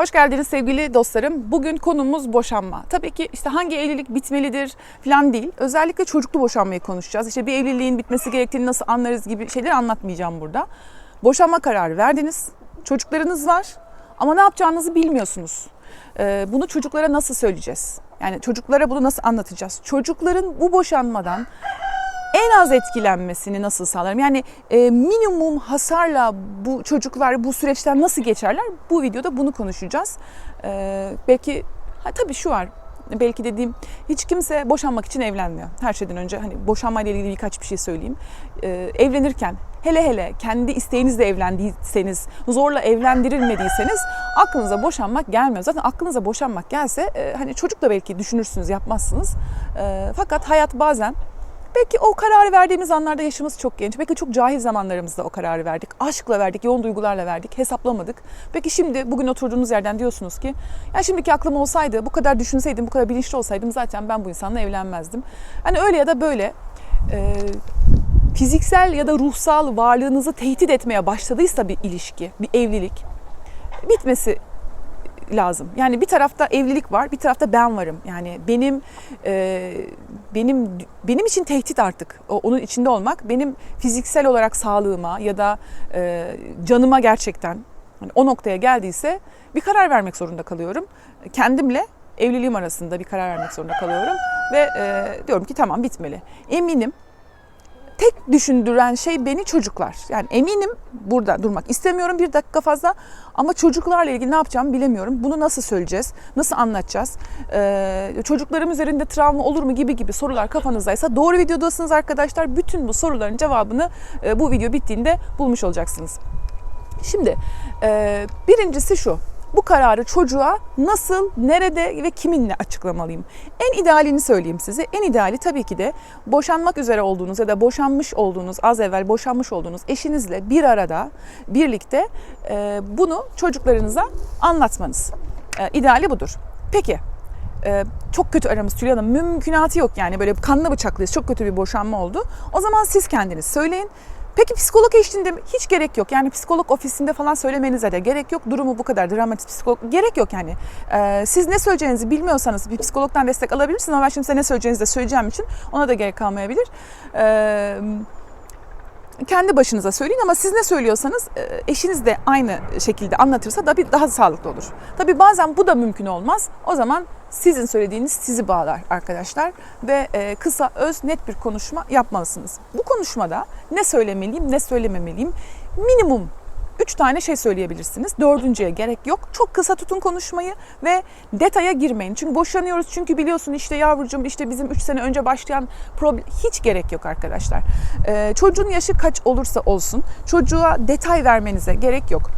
Hoş geldiniz sevgili dostlarım. Bugün konumuz boşanma. Tabii ki işte hangi evlilik bitmelidir falan değil. Özellikle çocuklu boşanmayı konuşacağız. İşte bir evliliğin bitmesi gerektiğini nasıl anlarız gibi şeyleri anlatmayacağım burada. Boşanma kararı verdiniz. Çocuklarınız var ama ne yapacağınızı bilmiyorsunuz. Ee, bunu çocuklara nasıl söyleyeceğiz? Yani çocuklara bunu nasıl anlatacağız? Çocukların bu boşanmadan en az etkilenmesini nasıl sağlarım? Yani e, minimum hasarla bu çocuklar bu süreçten nasıl geçerler? Bu videoda bunu konuşacağız. E, belki ha, tabii şu var. Belki dediğim hiç kimse boşanmak için evlenmiyor. Her şeyden önce hani boşanmayla ilgili birkaç bir şey söyleyeyim. E, evlenirken hele hele kendi isteğinizle evlendiyseniz, zorla evlendirilmediyseniz aklınıza boşanmak gelmiyor. Zaten aklınıza boşanmak gelse e, hani çocuk da belki düşünürsünüz, yapmazsınız. E, fakat hayat bazen Belki o kararı verdiğimiz anlarda yaşımız çok genç. Belki çok cahil zamanlarımızda o kararı verdik. Aşkla verdik, yoğun duygularla verdik, hesaplamadık. Peki şimdi bugün oturduğunuz yerden diyorsunuz ki ya şimdiki aklım olsaydı, bu kadar düşünseydim, bu kadar bilinçli olsaydım zaten ben bu insanla evlenmezdim. Hani öyle ya da böyle e, fiziksel ya da ruhsal varlığınızı tehdit etmeye başladıysa bir ilişki, bir evlilik bitmesi lazım. Yani bir tarafta evlilik var, bir tarafta ben varım. Yani benim e, benim benim için tehdit artık. O, onun içinde olmak benim fiziksel olarak sağlığıma ya da e, canıma gerçekten hani o noktaya geldiyse bir karar vermek zorunda kalıyorum. Kendimle evliliğim arasında bir karar vermek zorunda kalıyorum ve e, diyorum ki tamam bitmeli. Eminim tek düşündüren şey beni çocuklar. Yani eminim burada durmak istemiyorum bir dakika fazla ama çocuklarla ilgili ne yapacağımı bilemiyorum. Bunu nasıl söyleyeceğiz? Nasıl anlatacağız? Ee, çocuklarım üzerinde travma olur mu gibi gibi sorular kafanızdaysa doğru videodasınız arkadaşlar. Bütün bu soruların cevabını e, bu video bittiğinde bulmuş olacaksınız. Şimdi e, birincisi şu bu kararı çocuğa nasıl, nerede ve kiminle açıklamalıyım? En idealini söyleyeyim size. En ideali tabii ki de boşanmak üzere olduğunuz ya da boşanmış olduğunuz, az evvel boşanmış olduğunuz eşinizle bir arada, birlikte e, bunu çocuklarınıza anlatmanız. E, ideali budur. Peki, e, çok kötü aramız Tülay Hanım. Mümkünatı yok yani böyle kanlı bıçaklıyız. Çok kötü bir boşanma oldu. O zaman siz kendiniz söyleyin. Peki psikolog eşliğinde? Hiç gerek yok. Yani psikolog ofisinde falan söylemenize de gerek yok. Durumu bu kadar dramatik psikolog gerek yok yani. Ee, siz ne söyleyeceğinizi bilmiyorsanız bir psikologdan destek alabilirsiniz ama ben şimdi size ne söyleyeceğinizi de söyleyeceğim için ona da gerek kalmayabilir. Ee, kendi başınıza söyleyin ama siz ne söylüyorsanız e, eşiniz de aynı şekilde anlatırsa da daha sağlıklı olur. Tabii bazen bu da mümkün olmaz. O zaman sizin söylediğiniz sizi bağlar arkadaşlar ve e, kısa, öz, net bir konuşma yapmalısınız. Bu konuşmada ne söylemeliyim, ne söylememeliyim minimum Üç tane şey söyleyebilirsiniz. Dördüncüye gerek yok. Çok kısa tutun konuşmayı ve detaya girmeyin. Çünkü boşanıyoruz çünkü biliyorsun işte yavrucuğum işte bizim üç sene önce başlayan problem hiç gerek yok arkadaşlar. Ee, çocuğun yaşı kaç olursa olsun çocuğa detay vermenize gerek yok.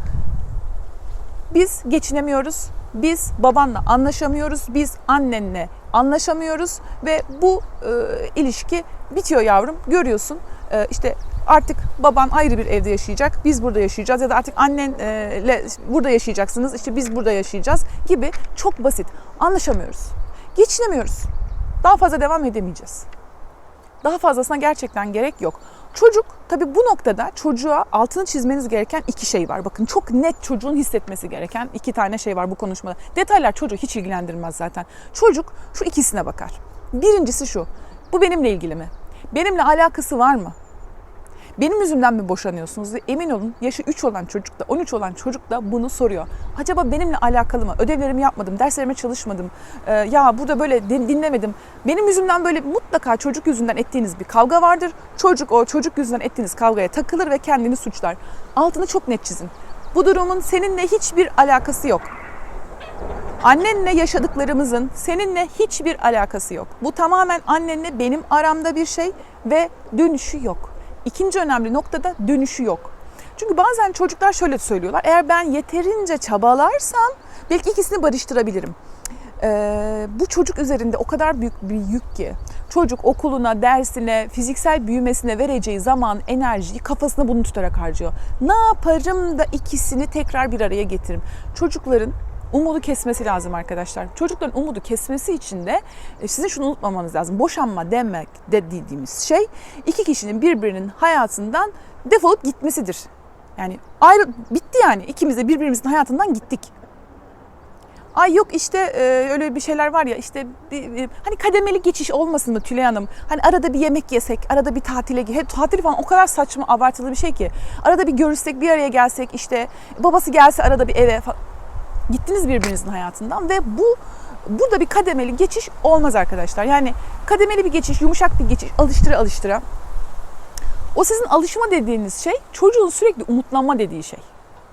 Biz geçinemiyoruz. Biz babanla anlaşamıyoruz. Biz annenle anlaşamıyoruz ve bu e, ilişki bitiyor yavrum. Görüyorsun e, işte artık baban ayrı bir evde yaşayacak, biz burada yaşayacağız ya da artık annenle burada yaşayacaksınız, işte biz burada yaşayacağız gibi çok basit. Anlaşamıyoruz. Geçinemiyoruz. Daha fazla devam edemeyeceğiz. Daha fazlasına gerçekten gerek yok. Çocuk tabii bu noktada çocuğa altını çizmeniz gereken iki şey var. Bakın çok net çocuğun hissetmesi gereken iki tane şey var bu konuşmada. Detaylar çocuğu hiç ilgilendirmez zaten. Çocuk şu ikisine bakar. Birincisi şu. Bu benimle ilgili mi? Benimle alakası var mı? Benim yüzümden mi boşanıyorsunuz? Emin olun yaşı 3 olan çocuk da 13 olan çocuk da bunu soruyor. Acaba benimle alakalı mı? Ödevlerimi yapmadım, derslerime çalışmadım. Ee, ya burada böyle dinlemedim. Benim yüzümden böyle mutlaka çocuk yüzünden ettiğiniz bir kavga vardır. Çocuk o çocuk yüzünden ettiğiniz kavgaya takılır ve kendini suçlar. Altını çok net çizin. Bu durumun seninle hiçbir alakası yok. Annenle yaşadıklarımızın seninle hiçbir alakası yok. Bu tamamen annenle benim aramda bir şey ve dönüşü yok. İkinci önemli noktada dönüşü yok. Çünkü bazen çocuklar şöyle söylüyorlar. Eğer ben yeterince çabalarsam belki ikisini barıştırabilirim. Ee, bu çocuk üzerinde o kadar büyük bir yük ki çocuk okuluna, dersine, fiziksel büyümesine vereceği zaman, enerjiyi kafasına bunu tutarak harcıyor. Ne yaparım da ikisini tekrar bir araya getiririm? Çocukların umudu kesmesi lazım arkadaşlar. Çocukların umudu kesmesi için de e, sizin şunu unutmamanız lazım. Boşanma demek dediğimiz şey iki kişinin birbirinin hayatından defolup gitmesidir. Yani ayrı bitti yani ikimiz de birbirimizin hayatından gittik. Ay yok işte e, öyle bir şeyler var ya işte bir, bir- hani kademeli geçiş olmasın mı Tülay Hanım? Hani arada bir yemek yesek, arada bir tatile hep tatil falan o kadar saçma abartılı bir şey ki. Arada bir görüşsek, bir araya gelsek işte babası gelse arada bir eve falan. Gittiniz birbirinizin hayatından ve bu burada bir kademeli geçiş olmaz arkadaşlar. Yani kademeli bir geçiş, yumuşak bir geçiş, alıştıra alıştıra. O sizin alışma dediğiniz şey çocuğun sürekli umutlanma dediği şey.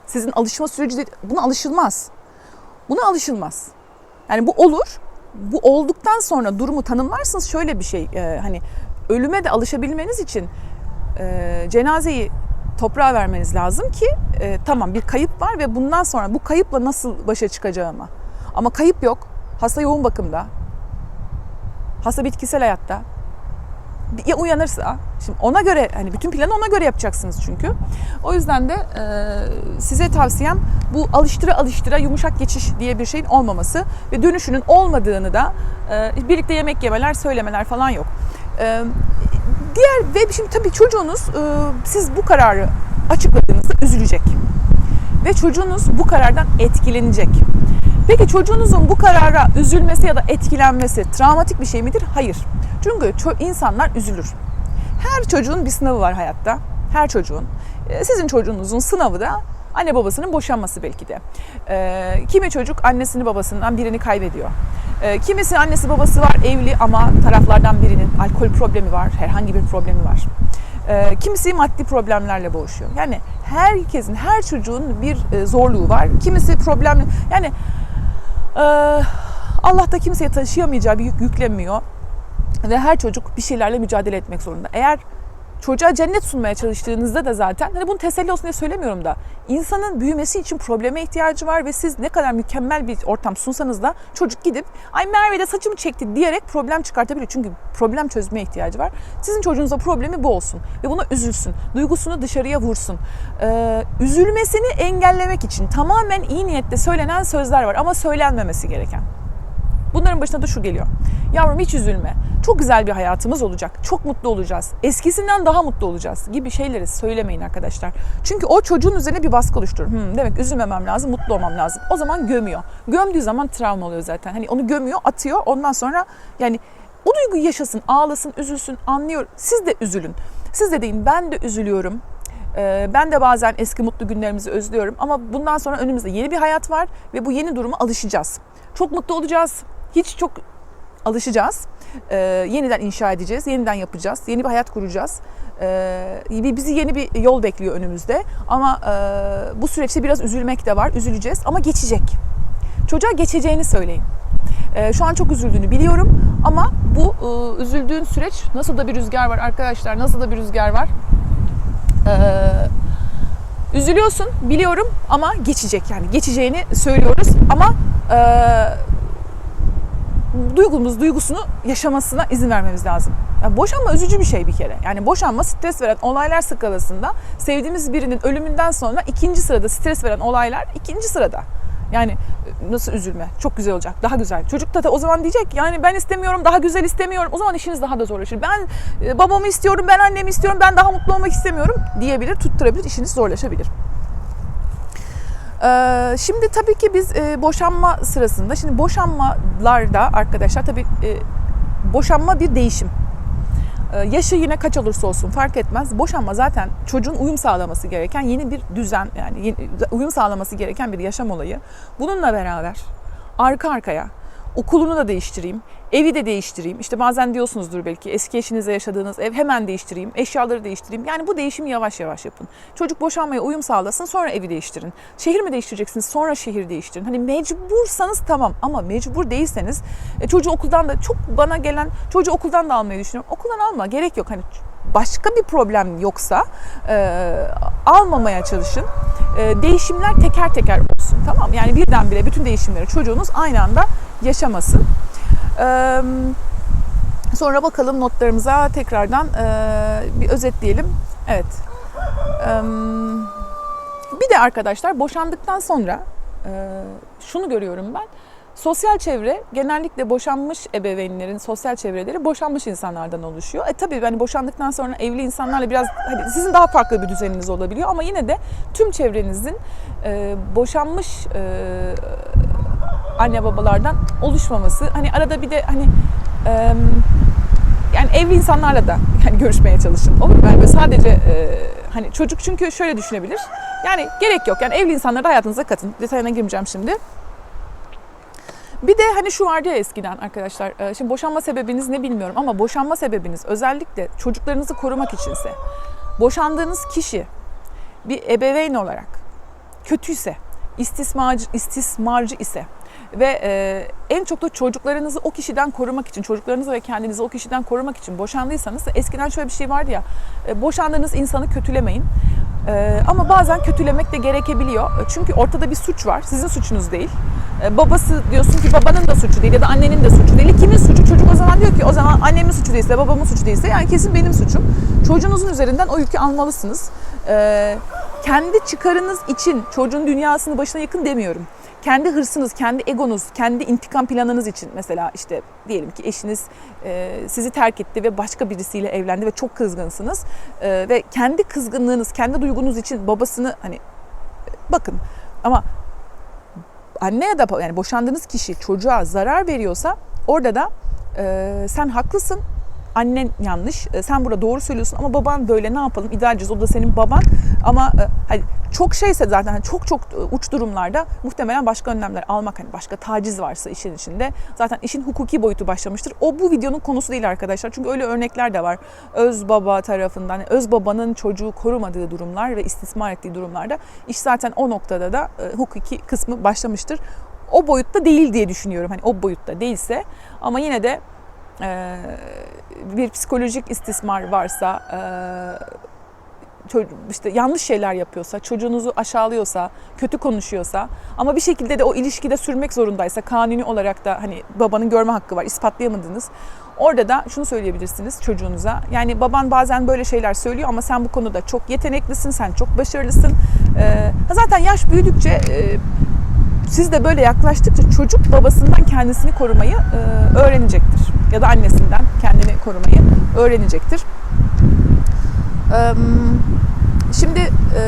Sizin alışma süreci de, buna alışılmaz. Buna alışılmaz. Yani bu olur. Bu olduktan sonra durumu tanımlarsınız şöyle bir şey. e, hani ölüme de alışabilmeniz için e, cenazeyi toprağa vermeniz lazım ki e, tamam bir kayıp var ve bundan sonra bu kayıpla nasıl başa çıkacağıma. Ama kayıp yok. Hasta yoğun bakımda. Hasta bitkisel hayatta. Ya uyanırsa, şimdi ona göre hani bütün planı ona göre yapacaksınız çünkü. O yüzden de e, size tavsiyem bu alıştıra alıştıra yumuşak geçiş diye bir şeyin olmaması ve dönüşünün olmadığını da e, birlikte yemek yemeler, söylemeler falan yok. E, diğer ve şimdi tabii çocuğunuz e, siz bu kararı açıkladığınızda üzülecek ve çocuğunuz bu karardan etkilenecek. Peki çocuğunuzun bu karara üzülmesi ya da etkilenmesi travmatik bir şey midir? Hayır. Çünkü insanlar üzülür. Her çocuğun bir sınavı var hayatta. Her çocuğun. Ee, Sizin çocuğunuzun sınavı da anne babasının boşanması belki de. Ee, kimi çocuk annesini babasından birini kaybediyor. Ee, kimisi annesi babası var evli ama taraflardan birinin alkol problemi var, herhangi bir problemi var. Ee, kimisi maddi problemlerle boğuşuyor. Yani herkesin, her çocuğun bir e, zorluğu var. Kimisi problem, yani e, Allah da kimseye taşıyamayacağı bir yük yüklemiyor. Ve her çocuk bir şeylerle mücadele etmek zorunda. Eğer çocuğa cennet sunmaya çalıştığınızda da zaten hani bunu teselli olsun diye söylemiyorum da insanın büyümesi için probleme ihtiyacı var ve siz ne kadar mükemmel bir ortam sunsanız da çocuk gidip ay Merve de saçımı çekti diyerek problem çıkartabilir. Çünkü problem çözmeye ihtiyacı var. Sizin çocuğunuzda problemi bu olsun ve buna üzülsün. Duygusunu dışarıya vursun. Ee, üzülmesini engellemek için tamamen iyi niyetle söylenen sözler var ama söylenmemesi gereken. Bunların başına da şu geliyor. Yavrum hiç üzülme. Çok güzel bir hayatımız olacak. Çok mutlu olacağız. Eskisinden daha mutlu olacağız gibi şeyleri söylemeyin arkadaşlar. Çünkü o çocuğun üzerine bir baskı oluşturur. Hmm, demek üzülmemem lazım, mutlu olmam lazım. O zaman gömüyor. Gömdüğü zaman travma oluyor zaten. Hani onu gömüyor, atıyor. Ondan sonra yani o duyguyu yaşasın, ağlasın, üzülsün, anlıyor. Siz de üzülün. Siz de deyin ben de üzülüyorum. Ee, Ben de bazen eski mutlu günlerimizi özlüyorum ama bundan sonra önümüzde yeni bir hayat var ve bu yeni duruma alışacağız. Çok mutlu olacağız. Hiç çok alışacağız. Ee, yeniden inşa edeceğiz, yeniden yapacağız, yeni bir hayat kuracağız. Bir- bizi yeni bir yol bekliyor önümüzde. Ama e, bu süreçte biraz üzülmek de var, üzüleceğiz ama geçecek. Çocuğa geçeceğini söyleyin. Ee, şu an çok üzüldüğünü biliyorum ama bu e, üzüldüğün süreç nasıl da bir rüzgar var arkadaşlar, nasıl da bir rüzgar var. Ee, üzülüyorsun biliyorum ama geçecek yani geçeceğini söylüyoruz ama e, duygumuz duygusunu yaşamasına izin vermemiz lazım. Yani boşanma üzücü bir şey bir kere. Yani boşanma stres veren olaylar skalasında sevdiğimiz birinin ölümünden sonra ikinci sırada stres veren olaylar ikinci sırada. Yani e, nasıl üzülme? Çok güzel olacak. Daha güzel. Çocuk da, da o zaman diyecek yani ben istemiyorum, daha güzel istemiyorum. O zaman işiniz daha da zorlaşır. Ben e, babamı istiyorum, ben annemi istiyorum, ben daha mutlu olmak istemiyorum diyebilir, tutturabilir, işiniz zorlaşabilir. Ee, şimdi tabii ki biz e, boşanma sırasında, şimdi boşanmalarda arkadaşlar tabii e, boşanma bir değişim. Ee, yaşı yine kaç olursa olsun fark etmez. Boşanma zaten çocuğun uyum sağlaması gereken yeni bir düzen yani uyum sağlaması gereken bir yaşam olayı. Bununla beraber arka arkaya okulunu da değiştireyim, evi de değiştireyim. İşte bazen diyorsunuzdur belki eski eşinizle yaşadığınız ev hemen değiştireyim, eşyaları değiştireyim. Yani bu değişimi yavaş yavaş yapın. Çocuk boşanmaya uyum sağlasın sonra evi değiştirin. Şehir mi değiştireceksiniz sonra şehir değiştirin. Hani mecbursanız tamam ama mecbur değilseniz e, çocuğu okuldan da çok bana gelen çocuğu okuldan da almayı düşünüyorum. Okuldan alma gerek yok. Hani başka bir problem yoksa e, almamaya çalışın. E, değişimler teker teker olsun tamam? Yani birdenbire bütün değişimleri çocuğunuz aynı anda yaşamasın. Sonra bakalım notlarımıza tekrardan bir özetleyelim. Evet. Bir de arkadaşlar boşandıktan sonra şunu görüyorum ben. Sosyal çevre genellikle boşanmış ebeveynlerin sosyal çevreleri boşanmış insanlardan oluşuyor. E tabii hani boşandıktan sonra evli insanlarla biraz hani sizin daha farklı bir düzeniniz olabiliyor ama yine de tüm çevrenizin e, boşanmış e, anne babalardan oluşmaması. Hani arada bir de hani e, yani evli insanlarla da yani görüşmeye çalışın. Olur? Yani sadece e, hani çocuk çünkü şöyle düşünebilir. Yani gerek yok. Yani evli insanları hayatınıza katın. Detayına girmeyeceğim şimdi. Bir de hani şu vardı ya eskiden arkadaşlar. e, Şimdi boşanma sebebiniz ne bilmiyorum ama boşanma sebebiniz özellikle çocuklarınızı korumak içinse boşandığınız kişi bir ebeveyn olarak kötüyse, istismarcı, istismarcı ise ve e, en çok da çocuklarınızı o kişiden korumak için, çocuklarınızı ve kendinizi o kişiden korumak için boşandıysanız eskiden şöyle bir şey vardı ya, e, boşandığınız insanı kötülemeyin. E, ama bazen kötülemek de gerekebiliyor. Çünkü ortada bir suç var, sizin suçunuz değil. E, babası diyorsun ki babanın da suçu değil ya da annenin de suçu değil. Kimin suçu? Çocuk o zaman diyor ki o zaman annemin suçu değilse, babamın suçu değilse yani kesin benim suçum. Çocuğunuzun üzerinden o yükü almalısınız. E, kendi çıkarınız için çocuğun dünyasını başına yakın demiyorum kendi hırsınız, kendi egonuz, kendi intikam planınız için mesela işte diyelim ki eşiniz e, sizi terk etti ve başka birisiyle evlendi ve çok kızgınsınız E, ve kendi kızgınlığınız, kendi duygunuz için babasını hani e, bakın ama anne ya da yani boşandığınız kişi çocuğa zarar veriyorsa orada da sen haklısın annen yanlış. E, Sen burada doğru söylüyorsun ama baban böyle ne yapalım? İdealciz o da senin baban. Ama e, hani çok şeyse zaten hani çok çok e, uç durumlarda muhtemelen başka önlemler almak hani başka taciz varsa işin içinde zaten işin hukuki boyutu başlamıştır. O bu videonun konusu değil arkadaşlar. Çünkü öyle örnekler de var. Öz baba tarafından hani öz babanın çocuğu korumadığı durumlar ve istismar ettiği durumlarda iş zaten o noktada da hukuki kısmı başlamıştır. O boyutta değil diye düşünüyorum. Hani o boyutta değilse ama yine de bir psikolojik istismar varsa, e, işte yanlış şeyler yapıyorsa, çocuğunuzu aşağılıyorsa, kötü konuşuyorsa ama bir şekilde de o ilişkide sürmek zorundaysa, kanuni olarak da hani babanın görme hakkı var, ispatlayamadınız. Orada da şunu söyleyebilirsiniz çocuğunuza. Yani baban bazen böyle şeyler söylüyor ama sen bu konuda çok yeteneklisin, sen çok başarılısın. E, zaten yaş büyüdükçe e, siz de böyle yaklaştıkça çocuk babasından kendisini korumayı e, öğrenecektir. Ya da annesinden kendini korumayı öğrenecektir. Şimdi e,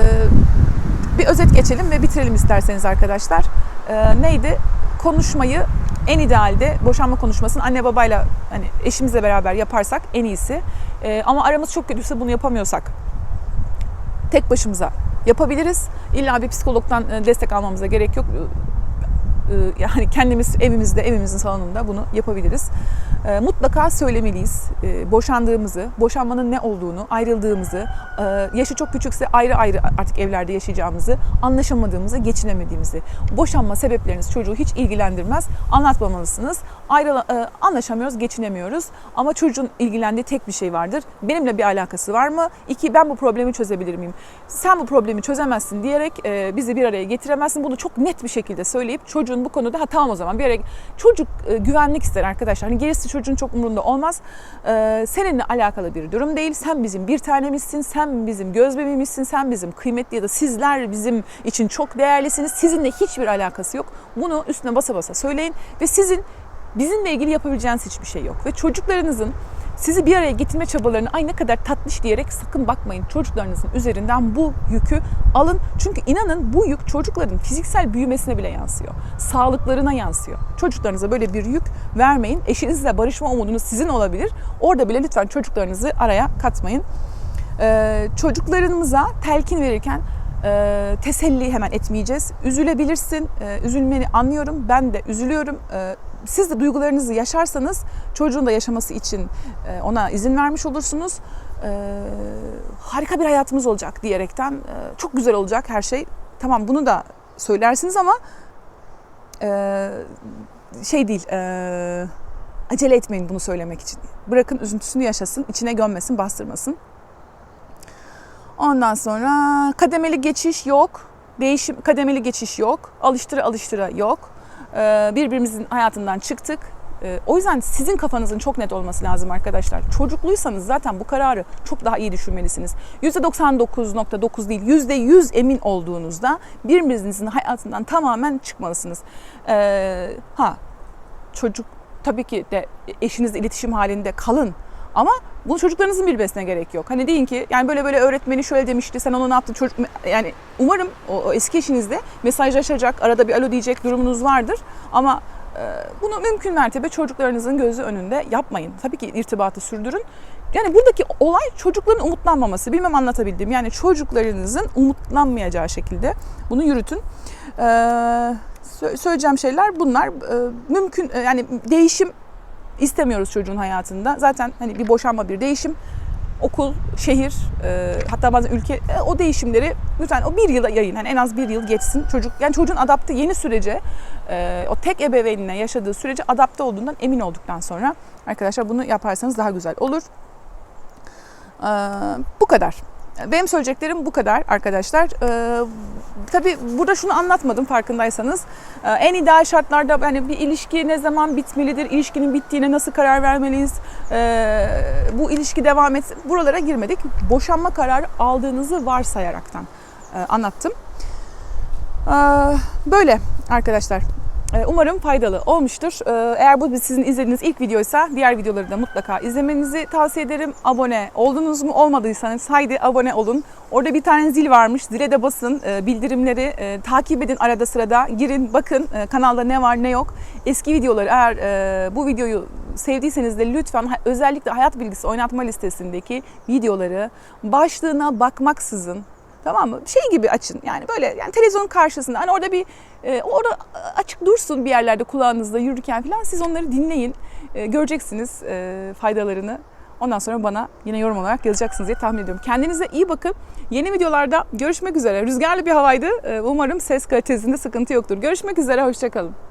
bir özet geçelim ve bitirelim isterseniz arkadaşlar. E, neydi? Konuşmayı en idealde boşanma konuşmasını anne babayla hani eşimizle beraber yaparsak en iyisi. E, ama aramız çok kötüyse bunu yapamıyorsak tek başımıza yapabiliriz. İlla bir psikologdan e, destek almamıza gerek yok. E, Yani kendimiz evimizde, evimizin salonunda bunu yapabiliriz. E, Mutlaka söylemeliyiz e, boşandığımızı, boşanmanın ne olduğunu, ayrıldığımızı, e, yaşı çok küçükse ayrı ayrı artık evlerde yaşayacağımızı, anlaşamadığımızı, geçinemediğimizi. Boşanma sebepleriniz çocuğu hiç ilgilendirmez. Anlatmamalısınız. Ayrı, e, anlaşamıyoruz, geçinemiyoruz. Ama çocuğun ilgilendiği tek bir şey vardır. Benimle bir alakası var mı? İki, ben bu problemi çözebilir miyim? Sen bu problemi çözemezsin diyerek e, bizi bir araya getiremezsin. Bunu çok net bir şekilde söyleyip çocuğun bu konuda ha tamam o zaman bir araya çocuk e, güvenlik ister arkadaşlar. Hani gerisi çocuğun çok umurunda olmaz. E, seninle alakalı bir durum değil. Sen bizim bir tanemizsin. Sen bizim göz bebeğimizsin. Sen bizim kıymetli ya da sizler bizim için çok değerlisiniz. Sizinle hiçbir alakası yok. Bunu üstüne basa basa söyleyin ve sizin bizimle ilgili yapabileceğiniz hiçbir şey yok. Ve çocuklarınızın sizi bir araya getirme çabalarını ay ne kadar tatlış diyerek sakın bakmayın. Çocuklarınızın üzerinden bu yükü alın. Çünkü inanın bu yük çocukların fiziksel büyümesine bile yansıyor. Sağlıklarına yansıyor. Çocuklarınıza böyle bir yük vermeyin. Eşinizle barışma umudunuz sizin olabilir. Orada bile lütfen çocuklarınızı araya katmayın. Ee, çocuklarımıza telkin verirken e, teselli hemen etmeyeceğiz. Üzülebilirsin, e, üzülmeni anlıyorum. Ben de üzülüyorum. E, siz de duygularınızı yaşarsanız çocuğun da yaşaması için e, ona izin vermiş olursunuz. E, harika bir hayatımız olacak diyerekten e, çok güzel olacak her şey. Tamam bunu da söylersiniz ama şey değil, acele etmeyin bunu söylemek için. Bırakın üzüntüsünü yaşasın, içine gömmesin, bastırmasın. Ondan sonra kademeli geçiş yok. Değişim kademeli geçiş yok. Alıştıra alıştıra yok. Ee, birbirimizin hayatından çıktık. Ee, o yüzden sizin kafanızın çok net olması lazım arkadaşlar. Çocukluysanız zaten bu kararı çok daha iyi düşünmelisiniz. %99.9 değil %100 emin olduğunuzda birbirinizin hayatından tamamen çıkmalısınız. Ee, ha çocuk tabii ki de eşinizle iletişim halinde kalın. Ama bunu çocuklarınızın bilmesine gerek yok. Hani deyin ki yani böyle böyle öğretmeni şöyle demişti sen onu ne yaptın çocuk yani umarım o, o eski eşinizde mesajlaşacak arada bir alo diyecek durumunuz vardır ama e, bunu mümkün mertebe çocuklarınızın gözü önünde yapmayın. Tabii ki irtibatı sürdürün. Yani buradaki olay çocukların umutlanmaması. Bilmem anlatabildim. Yani çocuklarınızın umutlanmayacağı şekilde bunu yürütün. Ee, sö- söyleyeceğim şeyler bunlar. Ee, mümkün e, yani değişim istemiyoruz çocuğun hayatında. Zaten hani bir boşanma bir değişim. Okul, şehir, e, hatta bazen ülke e, o değişimleri lütfen o bir yıla yayın. Yani en az bir yıl geçsin. Çocuk yani çocuğun adapte yeni sürece e, o tek ebeveynine yaşadığı sürece adapte olduğundan emin olduktan sonra arkadaşlar bunu yaparsanız daha güzel olur. Ee, bu kadar. Benim söyleyeceklerim bu kadar arkadaşlar. Ee, tabii burada şunu anlatmadım farkındaysanız. Ee, en ideal şartlarda hani bir ilişki ne zaman bitmelidir, ilişkinin bittiğine nasıl karar vermeliyiz, ee, bu ilişki devam etsin. Buralara girmedik. Boşanma kararı aldığınızı varsayaraktan e, anlattım. Ee, böyle arkadaşlar. Ee, Umarım faydalı olmuştur. Ee, Eğer bu sizin izlediğiniz ilk videoysa diğer videoları da mutlaka izlemenizi tavsiye ederim. Abone oldunuz mu olmadıysanız haydi abone olun. Orada bir tane zil varmış. Zile de basın. Ee, Bildirimleri e, takip edin arada sırada. Girin bakın e, kanalda ne var ne yok. Eski videoları eğer e, bu videoyu sevdiyseniz de lütfen özellikle hayat bilgisi oynatma listesindeki videoları başlığına bakmaksızın Tamam mı? Şey gibi açın yani böyle yani televizyonun karşısında hani orada bir e, orada açık dursun bir yerlerde kulağınızda yürürken falan siz onları dinleyin. E, göreceksiniz e, faydalarını. Ondan sonra bana yine yorum olarak yazacaksınız diye tahmin ediyorum. Kendinize iyi bakın. Yeni videolarda görüşmek üzere. Rüzgarlı bir havaydı. E, umarım ses kalitesinde sıkıntı yoktur. Görüşmek üzere. Hoşçakalın.